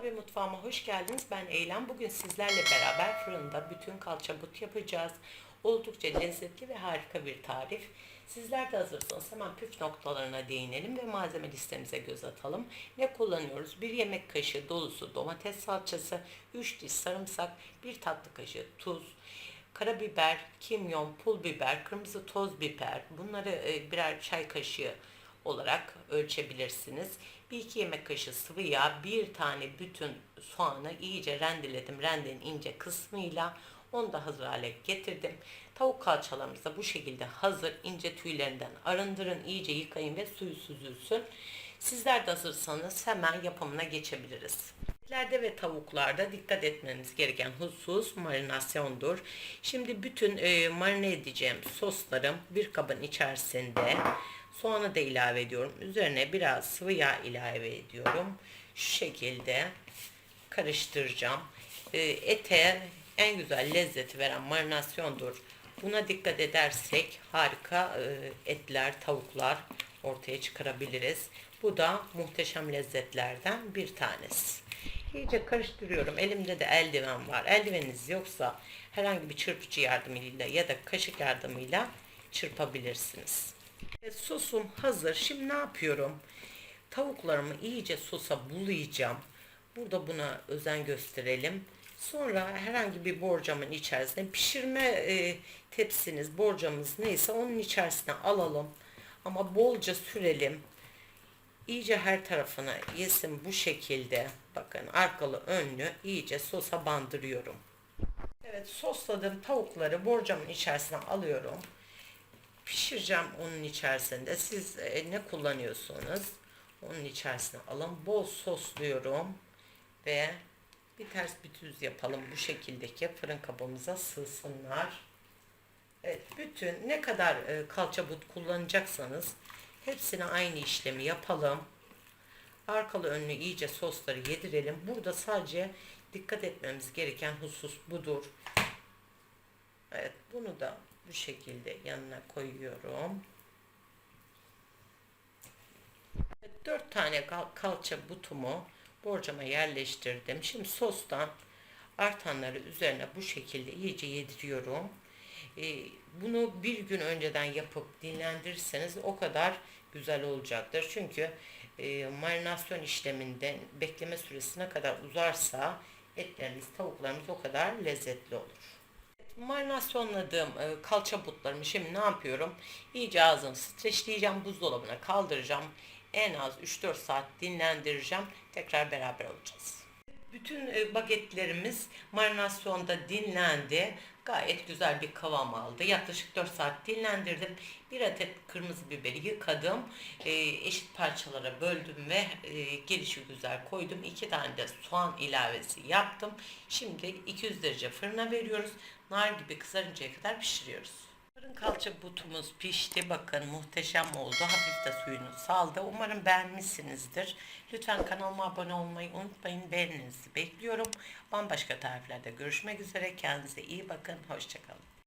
Kanalıma ve mutfağıma hoş geldiniz. Ben Eylem. Bugün sizlerle beraber fırında bütün kalça but yapacağız. Oldukça lezzetli ve harika bir tarif. Sizler de hazırsanız hemen püf noktalarına değinelim ve malzeme listemize göz atalım. Ne kullanıyoruz? 1 yemek kaşığı dolusu domates salçası, 3 diş sarımsak, 1 tatlı kaşığı tuz, karabiber, kimyon, pul biber, kırmızı toz biber bunları e, birer çay kaşığı olarak ölçebilirsiniz. Bir iki yemek kaşığı sıvı yağ, bir tane bütün soğanı iyice rendeledim. Rendenin ince kısmıyla onu da hazır hale getirdim. Tavuk kalçalarımız da bu şekilde hazır. ince tüylerinden arındırın, iyice yıkayın ve suyu süzülsün. Sizler de hazırsanız hemen yapımına geçebiliriz. Etlerde ve tavuklarda dikkat etmeniz gereken husus marinasyondur. Şimdi bütün e, marine edeceğim soslarım bir kabın içerisinde soğanı da ilave ediyorum. Üzerine biraz sıvı yağ ilave ediyorum. Şu şekilde karıştıracağım. E, ete en güzel lezzeti veren marinasyondur. Buna dikkat edersek harika e, etler, tavuklar ortaya çıkarabiliriz. Bu da muhteşem lezzetlerden bir tanesi. İyice karıştırıyorum. Elimde de eldiven var. Eldiveniniz yoksa herhangi bir çırpıcı yardımıyla ya da kaşık yardımıyla çırpabilirsiniz. Evet, sosum hazır. Şimdi ne yapıyorum? Tavuklarımı iyice sosa bulayacağım. Burada buna özen gösterelim. Sonra herhangi bir borcamın içerisine pişirme e, tepsiniz, borcamız neyse onun içerisine alalım. Ama bolca sürelim. İyice her tarafına yesin bu şekilde. Bakın arkalı önlü iyice sosa bandırıyorum. Evet sosladığım tavukları borcamın içerisine alıyorum. Pişireceğim onun içerisinde. Siz e, ne kullanıyorsunuz? Onun içerisine alın. Bol sosluyorum. Ve bir ters bir düz yapalım bu şekildeki fırın kabımıza sığsınlar. Evet, bütün ne kadar e, kalça but kullanacaksanız hepsine aynı işlemi yapalım. Arkalı önlü iyice sosları yedirelim. Burada sadece dikkat etmemiz gereken husus budur. Evet, bunu da bu şekilde yanına koyuyorum. Evet, 4 tane kal kalça butumu borcama yerleştirdim. Şimdi sostan artanları üzerine bu şekilde iyice yediriyorum. Ee, bunu bir gün önceden yapıp dinlendirirseniz o kadar güzel olacaktır. Çünkü e, marinasyon işleminden bekleme süresi ne kadar uzarsa etlerimiz, tavuklarımız o kadar lezzetli olur. Marinasyonladığım e, kalça butlarımı şimdi ne yapıyorum? İyice ağzını streçleyeceğim, buzdolabına kaldıracağım. En az 3-4 saat dinlendireceğim. Tekrar beraber olacağız. Bütün e, bagetlerimiz marinasyonda dinlendi. Gayet güzel bir kıvam aldı. Yaklaşık 4 saat dinlendirdim. Bir adet kırmızı biberi yıkadım. E, eşit parçalara böldüm ve e, gelişi güzel koydum. 2 tane de soğan ilavesi yaptım. Şimdi 200 derece fırına veriyoruz. Nar gibi kızarıncaya kadar pişiriyoruz. Fırın kalça butumuz pişti. Bakın muhteşem oldu. Hafif de suyunu saldı. Umarım beğenmişsinizdir. Lütfen kanalıma abone olmayı unutmayın. Beğeninizi bekliyorum. Bambaşka tariflerde görüşmek üzere. Kendinize iyi bakın. Hoşçakalın.